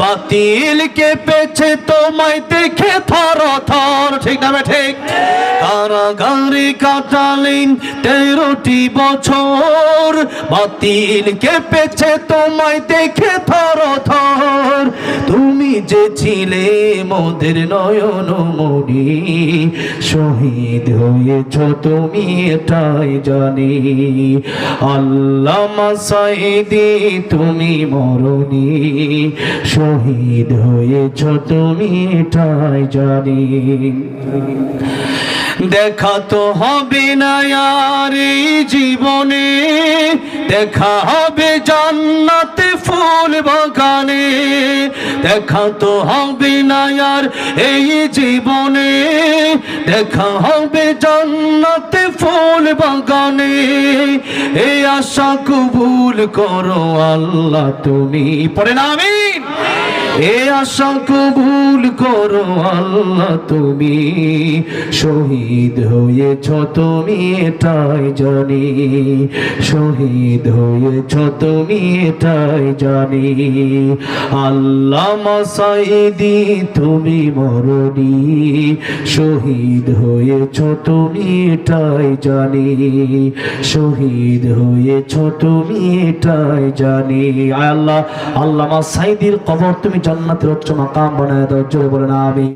বাতিল কেঁপেছে তোমায় দেখে থর থর ঠিক না ঠিক? কারাগারে কাটালেন তেরোটি বছর। বাতিল কেঁপেছে তোমায় দেখে থর থর তুমি যে ছিলে মোদের নয়ন মনি শহীদ হয়েছ তুমি এটাই জানি। আল্লাহ সাইদি, তুমি মরণি শহীদ হয়েছ তুমি এটাই জানি। দেখা তো হবে না আর জীবনে, দেখা হবে জান্নাতে ফুল বাগানে, দেখা তো হবে না আর এই জীবনে, দেখা হবে জান্নাতে ফুল বাগানে। এই আশা কবুল করো আল্লাহ তুমি, পড়ে না আমিন এ করো আল্লাহ তুমি। শহীদ হয়েছ তুমি এটাই জানি। শহীদ হয়েছ তুমি এটাই জানি। আল্লাহ তুমি মরণি। শহীদ হয়েছ তুমি এটাই জানি। শহীদ হয়েছ তুমি এটাই জানি। আল্লাহ আল্লাহ মাসাইদির কবর তুমি জান্নাতের উচ্চ মাকাম বানায় দাও জোরে বলে না আমি